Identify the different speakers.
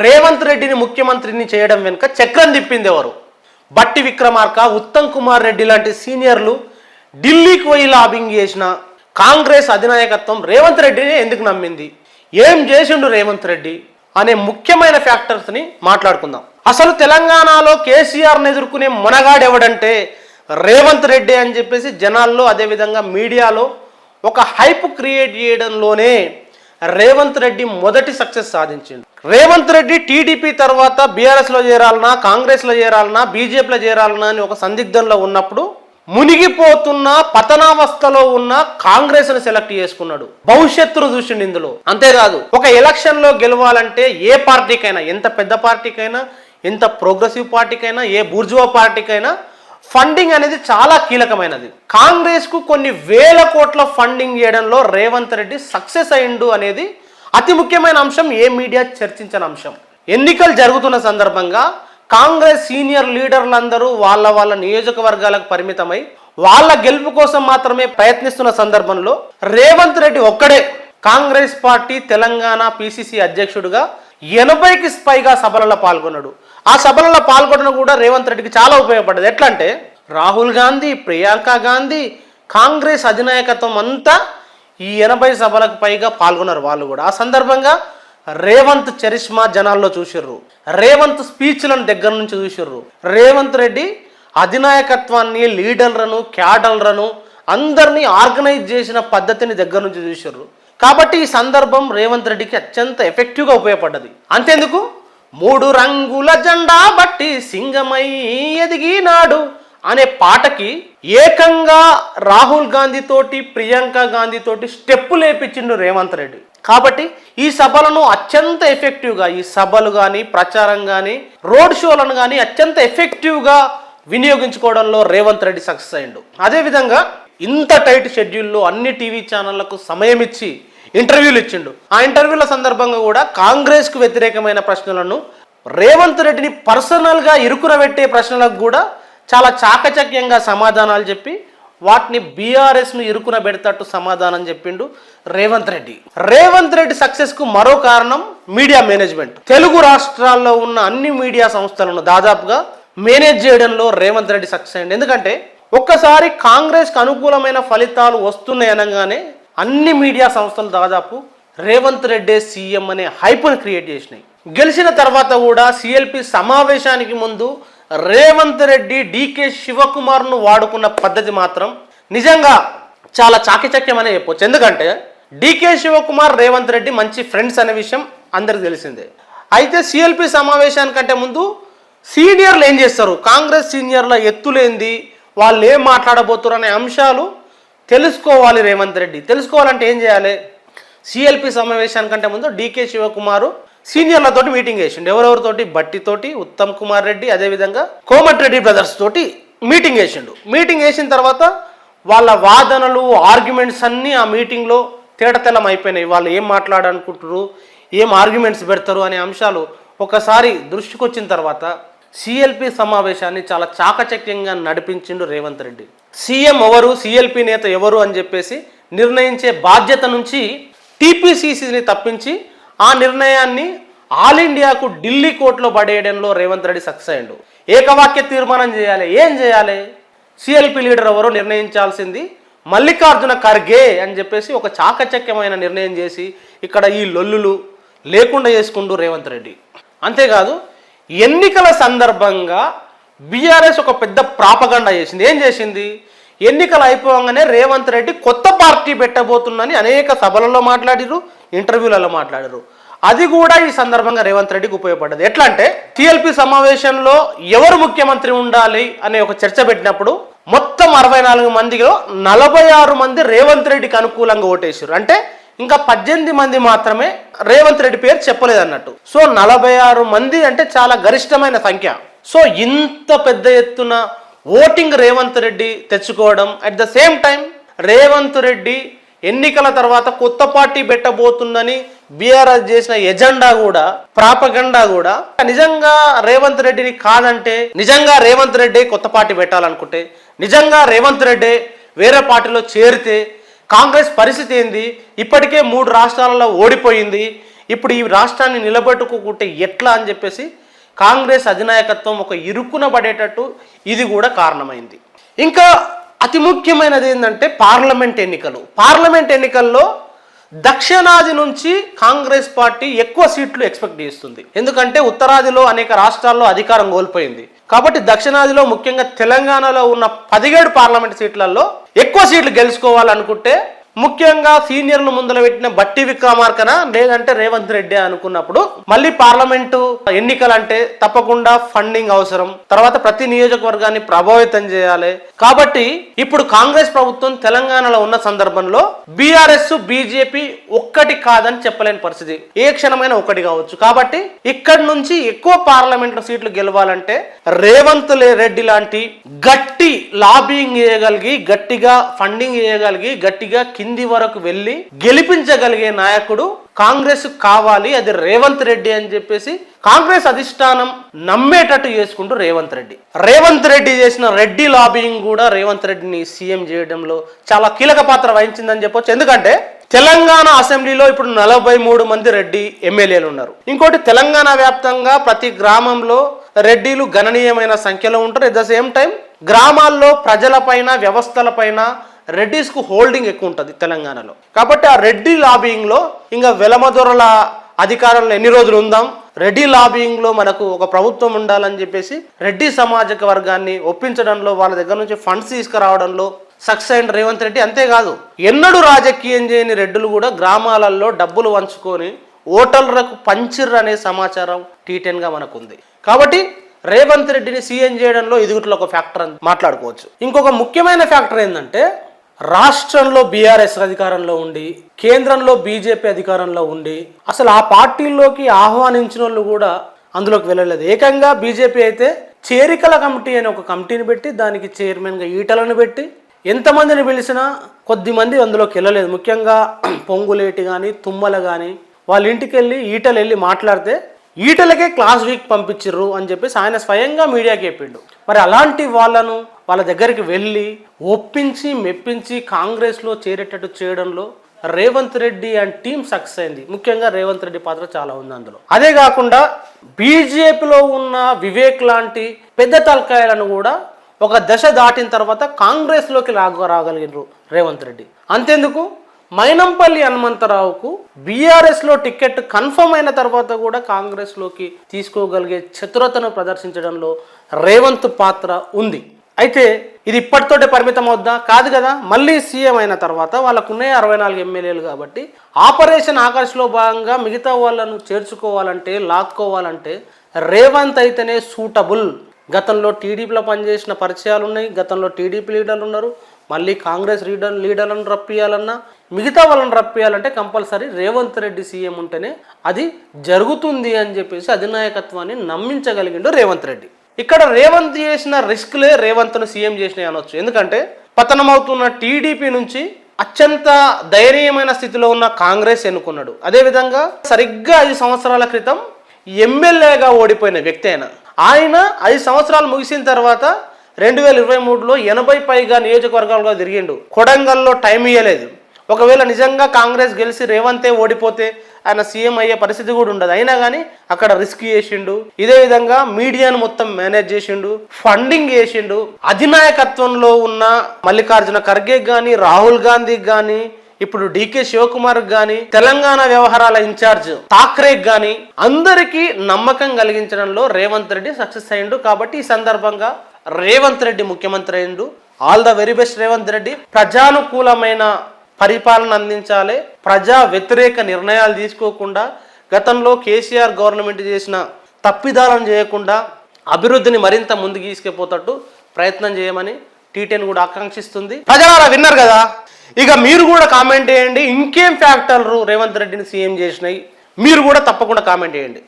Speaker 1: రేవంత్ రెడ్డిని ముఖ్యమంత్రిని చేయడం వెనుక చక్రం తిప్పింది ఎవరు? బట్టి విక్రమార్క ఉత్తమ్ కుమార్ రెడ్డి లాంటి సీనియర్లు ఢిల్లీకి పోయి లాబింగ్ చేసిన కాంగ్రెస్ అధినాయకత్వం రేవంత్ రెడ్డిని ఎందుకు నమ్మింది? ఏం చేసిండు రేవంత్ రెడ్డి? అనే ముఖ్యమైన ఫ్యాక్టర్స్ని మాట్లాడుకుందాం. అసలు తెలంగాణలో కేసీఆర్ని ఎదుర్కొనే మునగాడెవడంటే రేవంత్ రెడ్డి అని చెప్పేసి జనాల్లో అదేవిధంగా మీడియాలో ఒక హైప్ క్రియేట్ చేయడంలోనే రేవంత్ రెడ్డి మొదటి సక్సెస్ సాధించిండు. రేవంత్ రెడ్డి టీడీపీ తర్వాత బీఆర్ఎస్లో చేరాలనా కాంగ్రెస్లో చేరాలనా బీజేపీలో చేరాలనా అని ఒక సందిగ్ధంలో ఉన్నప్పుడు మునిగిపోతున్న పతనావస్థలో ఉన్న కాంగ్రెస్ను సెలెక్ట్ చేసుకున్నాడు. భవిష్యత్తును చూసిండు ఇందులో. అంతేకాదు ఒక ఎలక్షన్లో గెలవాలంటే ఏ పార్టీకైనా ఎంత పెద్ద పార్టీకైనా ఎంత ప్రోగ్రెసివ్ పార్టీకైనా ఏ బూర్జువా పార్టీకైనా ఫండింగ్ అనేది చాలా కీలకమైనది. కాంగ్రెస్కు కొన్ని వేల కోట్ల ఫండింగ్ చేయడంలో రేవంత్ రెడ్డి సక్సెస్ అయిండు అనేది అతి ముఖ్యమైన అంశం ఏ మీడియా చర్చించిన అంశం. ఎన్నికలు జరుగుతున్న సందర్భంగా కాంగ్రెస్ సీనియర్ లీడర్లందరూ వాళ్ళ వాళ్ళ నియోజకవర్గాలకు పరిమితమై వాళ్ళ గెలుపు కోసం మాత్రమే ప్రయత్నిస్తున్న సందర్భంలో రేవంత్ రెడ్డి ఒక్కడే. కాంగ్రెస్ పార్టీ తెలంగాణ పిసిసి అధ్యక్షుడిగా ఎనభైకి పైగా సభలలో పాల్గొన్నాడు. ఆ సభలలో పాల్గొనడం కూడా రేవంత్ రెడ్డికి చాలా ఉపయోగపడ్డది. ఎట్లా అంటే రాహుల్ గాంధీ ప్రియాంక గాంధీ కాంగ్రెస్ అధినాయకత్వం అంతా ఈ ఎనభై సభలకు పైగా పాల్గొన్నారు వాళ్ళు కూడా. ఆ సందర్భంగా రేవంత్ చరిష్మా జనాల్లో చూసిర్రు. రేవంత్ స్పీచ్లను దగ్గర నుంచి చూసిర్రు. రేవంత్ రెడ్డి అధినాయకత్వాన్ని లీడర్లను క్యాడర్లను అందరినీ ఆర్గనైజ్ చేసిన పద్ధతిని దగ్గర నుంచి చూసిర్రు. కాబట్టి ఈ సందర్భం రేవంత్ రెడ్డికి అత్యంత ఎఫెక్టివ్గా ఉపయోగపడ్డది. అంతేందుకు? మూడు రంగుల జెండా బట్టి సింగమై ఎదిగినాడు అనే పాటకి ఏకంగా రాహుల్ గాంధీ తోటి ప్రియాంక గాంధీ తోటి స్టెప్పు లేపించిండు రేవంత్ రెడ్డి. కాబట్టి ఈ సభలను అత్యంత ఎఫెక్టివ్గా ఈ సభలు కానీ ప్రచారం కానీ రోడ్ షోలను కానీ అత్యంత ఎఫెక్టివ్గా వినియోగించుకోవడంలో రేవంత్ రెడ్డి సక్సెస్ అయిండు అదేవిధంగా ఇంత టైట్ షెడ్యూల్లో అన్ని టీవీ ఛానళ్ళకు సమయం ఇచ్చి ఇంటర్వ్యూలు ఇచ్చిండు. ఆ ఇంటర్వ్యూల సందర్భంగా కూడా కాంగ్రెస్కు వ్యతిరేకమైన ప్రశ్నలను రేవంత్ రెడ్డిని పర్సనల్గా ఇరుకునబెట్టే ప్రశ్నలకు కూడా చాలా చాకచక్యంగా సమాధానాలు చెప్పి వాటిని బీఆర్ఎస్ను ఇరుకున పెడతట్టు సమాధానం చెప్పిండు రేవంత్ రెడ్డి. రేవంత్ రెడ్డి సక్సెస్కు మరో కారణం మీడియా మేనేజ్మెంట్. తెలుగు రాష్ట్రాల్లో ఉన్న అన్ని మీడియా సంస్థలను దాదాపుగా మేనేజ్ చేయడంలో రేవంత్ రెడ్డి సక్సెస్ అయ్యింది ఎందుకంటే ఒక్కసారి కాంగ్రెస్కి అనుకూలమైన ఫలితాలు వస్తున్నాయి అనగానే అన్ని మీడియా సంస్థలు దాదాపు రేవంత్ రెడ్డి సీఎం అనే హైప్ను క్రియేట్ చేసినాయి. గెలిచిన తర్వాత కూడా సిఎల్పి సమావేశానికి ముందు రేవంత్ రెడ్డి డికే శివకుమార్ను వాడుకున్న పద్ధతి మాత్రం నిజంగా చాలా చాకచక్యమనే చెప్పొచ్చు. ఎందుకంటే డికే శివకుమార్ రేవంత్ రెడ్డి మంచి ఫ్రెండ్స్ అనే విషయం అందరికి తెలిసిందే. అయితే సిఎల్పి సమావేశానికంటే ముందు సీనియర్లు ఏం చేస్తారు? కాంగ్రెస్ సీనియర్ల ఎత్తులేంది? వాళ్ళు ఏం మాట్లాడబోతున్నారు అనే అంశాలు తెలుసుకోవాలి రేవంత్ రెడ్డి. తెలుసుకోవాలంటే ఏం చేయాలి? సిఎల్పి సమావేశానికంటే ముందు డికే శివకుమారు సీనియర్లతోటి మీటింగ్ వేసిండు ఎవరెవరితోటి? బట్టితోటి ఉత్తమ్ కుమార్ రెడ్డి అదేవిధంగా కోమటిరెడ్డి బ్రదర్స్ తోటి మీటింగ్ వేసిండు మీటింగ్ వేసిన తర్వాత వాళ్ళ వాదనలు ఆర్గ్యుమెంట్స్ అన్నీ ఆ మీటింగ్లో తేటతెల్లం అయిపోయినాయి. వాళ్ళు ఏం మాట్లాడాలనుకుంటారు ఏం ఆర్గ్యుమెంట్స్ పెడతారు? అనే అంశాలు ఒకసారి దృష్టికి వచ్చిన తర్వాత సిఎల్పి సమావేశాన్ని చాలా చాకచక్యంగా నడిపించిండు రేవంత్ రెడ్డి. సీఎం ఎవరు సిఎల్పి నేత ఎవరు అని చెప్పేసి నిర్ణయించే బాధ్యత నుంచి టీపీసీసీని తప్పించి ఆ నిర్ణయాన్ని ఆల్ ఇండియాకు ఢిల్లీ కోర్టులో పడేయడంలో రేవంత్ రెడ్డి సక్సెస్ అయ్యిండు. ఏకవాక్య తీర్మానం చేయాలి. ఏం చేయాలి? సిఎల్పి లీడర్ ఎవరో నిర్ణయించాల్సింది మల్లికార్జున ఖర్గే అని చెప్పేసి ఒక చాకచక్యమైన నిర్ణయం చేసి ఇక్కడ ఈ లొల్లులు లేకుండా చేసుకుంటూ రేవంత్ రెడ్డి. అంతేకాదు ఎన్నికల సందర్భంగా బీఆర్ఎస్ ఒక పెద్ద ప్రాపగండ చేసింది. ఏం చేసింది? ఎన్నికలు అయిపోగానే రేవంత్ రెడ్డి కొత్త పార్టీ పెట్టబోతుందని అనేక సభలలో మాట్లాడిరు ఇంటర్వ్యూలలో మాట్లాడారు అది కూడా ఈ సందర్భంగా రేవంత్ రెడ్డికి ఉపయోగపడ్డది. ఎట్లా అంటే టిఎల్పి సమావేశంలో ఎవరు ముఖ్యమంత్రి ఉండాలి అనే ఒక చర్చ పెట్టినప్పుడు మొత్తం అరవై నాలుగు మందిలో నలభై ఆరు మంది రేవంత్ రెడ్డికి అనుకూలంగా ఓటేశారు అంటే ఇంకా పద్దెనిమిది మంది మాత్రమే రేవంత్ రెడ్డి పేరు చెప్పలేదు అన్నట్టు సో నలభై ఆరు మంది అంటే చాలా గరిష్టమైన సంఖ్య. సో ఇంత పెద్ద ఎత్తున ఓటింగ్ రేవంత్ రెడ్డి తెచ్చుకోవడం at the same time Revanth Reddy ఎన్నికల తర్వాత కొత్త పార్టీ పెట్టబోతుందని బీఆర్ఎస్ చేసిన ఎజెండా కూడా ప్రాపగండా కూడా నిజంగా రేవంత్ రెడ్డిని కాదంటే నిజంగా రేవంత్ రెడ్డి కొత్త పార్టీ పెట్టాలనుకుంటే నిజంగా రేవంత్ రెడ్డి వేరే పార్టీలో చేరితే కాంగ్రెస్ పరిస్థితి ఏంది? ఇప్పటికే మూడు రాష్ట్రాలలో ఓడిపోయింది. ఇప్పుడు ఈ రాష్ట్రాన్ని నిలబెట్టుకుంటే ఎట్లా అని చెప్పేసి కాంగ్రెస్ అధినాయకత్వం ఒక ఇరుక్కున పడేటట్టు ఇది కూడా కారణమైంది. ఇంకా అతి ముఖ్యమైనది ఏంటంటే పార్లమెంట్ ఎన్నికలు. పార్లమెంట్ ఎన్నికల్లో దక్షిణాది నుంచి కాంగ్రెస్ పార్టీ ఎక్కువ సీట్లు ఎక్స్పెక్ట్ చేస్తుంది. ఎందుకంటే ఉత్తరాదిలో అనేక రాష్ట్రాల్లో అధికారం కోల్పోయింది. కాబట్టి దక్షిణాదిలో ముఖ్యంగా తెలంగాణలో ఉన్న పదిహేడు పార్లమెంట్ సీట్లలో ఎక్కువ సీట్లు గెలుచుకోవాలనుకుంటే ముఖ్యంగా సీనియర్లు ముందర పెట్టిన బట్టి విక్రమార్కన? లేదంటే రేవంత్ రెడ్డి అనుకున్నప్పుడు మళ్ళీ పార్లమెంటు ఎన్నికలంటే తప్పకుండా ఫండింగ్ అవసరం. తర్వాత ప్రతి నియోజకవర్గాన్ని ప్రభావితం చేయాలి. కాబట్టి ఇప్పుడు కాంగ్రెస్ ప్రభుత్వం తెలంగాణలో ఉన్న సందర్భంలో బీఆర్ఎస్ బీజేపీ ఒక్కటి కాదని చెప్పలేని పరిస్థితి. ఏ క్షణమైనా ఒకటి కావచ్చు. కాబట్టి ఇక్కడి నుంచి ఎక్కువ పార్లమెంట్ సీట్లు గెలవాలంటే రేవంత్ లే- రెడ్డి లాంటి గట్టి లాబింగ్ చేయగలిగి గట్టిగా ఫండింగ్ చేయగలిగి గట్టిగా కింది వరకు వెళ్ళి గెలిపించగలిగే నాయకుడు కాంగ్రెస్ కావాలి అది రేవంత్ రెడ్డి అని చెప్పేసి కాంగ్రెస్ అధిష్టానం నమ్మేటట్టు చేసుకుంటూ రేవంత్ రెడ్డి. రేవంత్ రెడ్డి చేసిన రెడ్డి లాబింగ్ కూడా రేవంత్ రెడ్డిని సీఎం చేయడంలో చాలా కీలక పాత్ర వహించిందని చెప్పొచ్చు. ఎందుకంటే తెలంగాణ అసెంబ్లీలో ఇప్పుడు నలభై మూడు మంది రెడ్డి ఎమ్మెల్యేలు ఉన్నారు. ఇంకోటి తెలంగాణ వ్యాప్తంగా ప్రతి గ్రామంలో రెడ్డిలు గణనీయమైన సంఖ్యలో ఉంటారు. ఎట్ ద సేమ్ టైం గ్రామాల్లో ప్రజలపైన వ్యవస్థలపైన రెడ్డిస్కు హోల్డింగ్ ఎక్కువ ఉంటుంది తెలంగాణలో. కాబట్టి ఆ రెడ్డి లాబింగ్లో ఇంకా వెలమదొరల అధికారంలో ఎన్ని రోజులు ఉందాం? రెడ్డి లాబింగ్లో మనకు ఒక ప్రభుత్వం ఉండాలని చెప్పేసి రెడ్డి సమాజక వర్గాన్ని ఒప్పించడంలో వాళ్ళ దగ్గర నుంచి ఫండ్స్ తీసుకురావడంలో సక్సెస్ అయిన రేవంత్ రెడ్డి అంతేకాదు. ఎన్నడూ రాజకీయం చేయని రెడ్డులు కూడా గ్రామాలలో డబ్బులు వంచుకొని ఓటర్లకు పంచిర్రు అనే సమాచారం టీటెన్గా మనకు ఉంది కాబట్టి రేవంత్ రెడ్డిని సీఎం చేయడంలో ఇది ఒక ఫ్యాక్టర్ అని మాట్లాడుకోవచ్చు. ఇంకొక ముఖ్యమైన ఫ్యాక్టర్ ఏంటంటే రాష్ట్రంలో బీఆర్ఎస్ అధికారంలో ఉండి కేంద్రంలో బీజేపీ అధికారంలో ఉండి అసలు ఆ పార్టీల్లోకి ఆహ్వానించిన వాళ్ళు కూడా అందులోకి వెళ్ళలేదు. ఏకంగా బీజేపీ అయితే చేరికల కమిటీ అని ఒక కమిటీని పెట్టి దానికి చైర్మన్గా ఈటలను పెట్టి ఎంతమందిని పిలిచినా కొద్ది మంది అందులోకి వెళ్ళలేదు. ముఖ్యంగా పొంగులేటి కానీ తుమ్మల కానీ వాళ్ళ ఇంటికి వెళ్ళి ఈటలు వెళ్ళి మాట్లాడితే ఈటలకే క్లాస్ వీక్ పంపించిర్రు అని చెప్పేసి ఆయన స్వయంగా మీడియాకి చెప్పిండు. మరి అలాంటి వాళ్ళను వాళ్ళ దగ్గరికి వెళ్ళి ఒప్పించి మెప్పించి కాంగ్రెస్లో చేరేటట్టు చేయడంలో Revanth Reddy and team success అయింది. ముఖ్యంగా రేవంత్ రెడ్డి పాత్ర చాలా ఉంది అందులో. అదే కాకుండా బీజేపీలో ఉన్న వివేక్ లాంటి పెద్ద తలకాయలను కూడా ఒక దశ దాటిన తర్వాత కాంగ్రెస్లోకి రాగ రాగలిగినారు రేవంత్ రెడ్డి. అంతెందుకు? మైనంపల్లి హనుమంతరావుకు బీఆర్ఎస్లో టికెట్ కన్ఫర్మ్ అయిన తర్వాత కూడా కాంగ్రెస్లోకి తీసుకోగలిగే చతురతను ప్రదర్శించడంలో రేవంత్ పాత్ర ఉంది. అయితే ఇది ఇప్పటితోటే పరిమితం అవుద్దా? కాదు కదా. మళ్ళీ సీఎం అయిన తర్వాత వాళ్ళకున్నాయి అరవై నాలుగు ఎమ్మెల్యేలు కాబట్టి ఆపరేషన్ ఆకాశ్లో భాగంగా మిగతా వాళ్ళను చేర్చుకోవాలంటే లాక్కోవాలంటే రేవంత్ అయితేనే సూటబుల్. గతంలో టీడీపీలో పనిచేసిన పరిచయాలు ఉన్నాయి. గతంలో టీడీపీ లీడర్లు ఉన్నారు. మళ్ళీ కాంగ్రెస్ లీడర్ లీడర్లను రప్పియాలన్నా మిగతా వాళ్ళని రప్పియాలంటే కంపల్సరీ రేవంత్ రెడ్డి సీఎం ఉంటేనే అది జరుగుతుంది అని చెప్పేసి అధినాయకత్వాన్ని నమ్మించగలిగిండు రేవంత్ రెడ్డి. ఇక్కడ రేవంత్ చేసిన రిస్క్లే రేవంత్ను సీఎం చేసినాయి అనొచ్చు. ఎందుకంటే పతనమవుతున్న టీడీపీ నుంచి అత్యంత దయనీయమైన స్థితిలో ఉన్న కాంగ్రెస్ ఎన్నుకున్నాడు. అదేవిధంగా సరిగ్గా ఐదు సంవత్సరాల క్రితం ఎమ్మెల్యేగా ఓడిపోయిన వ్యక్తి ఆయన ఆయన ఐదు సంవత్సరాలు ముగిసిన తర్వాత రెండు వేల ఇరవై మూడులో ఎనభై పైగా నియోజకవర్గాలుగా తిరిగిండు. కొడంగల్లో టైం ఇవ్వలేదు ఒకవేళ నిజంగా కాంగ్రెస్ గెలిచి రేవంతే ఓడిపోతే ఆయన సీఎం అయ్యే పరిస్థితి కూడా ఉండదు. అయినా కానీ అక్కడ రిస్క్ చేసిండు. ఇదే విధంగా మీడియాను మొత్తం మేనేజ్ చేసిండు. ఫండింగ్ చేసిండు. అధినాయకత్వంలో ఉన్న మల్లికార్జున ఖర్గే కానీ రాహుల్ గాంధీకి కానీ ఇప్పుడు డీకే శివకుమార్ గాని తెలంగాణ వ్యవహారాల ఇన్ఛార్జ్ ఠాక్రే గాని అందరికీ నమ్మకం కలిగించడంలో రేవంత్ రెడ్డి సక్సెస్ అయ్యిండు. కాబట్టి ఈ సందర్భంగా రేవంత్ రెడ్డి ముఖ్యమంత్రి అయిండు all the very best Revanth Reddy. ప్రజానుకూలమైన పరిపాలన అందించాలి. ప్రజా వ్యతిరేక నిర్ణయాలు తీసుకోకుండా గతంలో కేసీఆర్ గవర్నమెంట్ చేసిన తప్పిదాలను చేయకుండా అభివృద్ధిని మరింత ముందుకు తీసుకుపోతట్టు ప్రయత్నం చేయమని టీటెన్ కూడా ఆకాంక్షిస్తుంది. ప్రజలారా విన్నారు కదా? ఇక మీరు కూడా కామెంట్ చేయండి. ఇంకేం ఫ్యాక్టర్లు రేవంత్ రెడ్డిని సీఎం చేసినాయి? మీరు కూడా తప్పకుండా కామెంట్ చేయండి.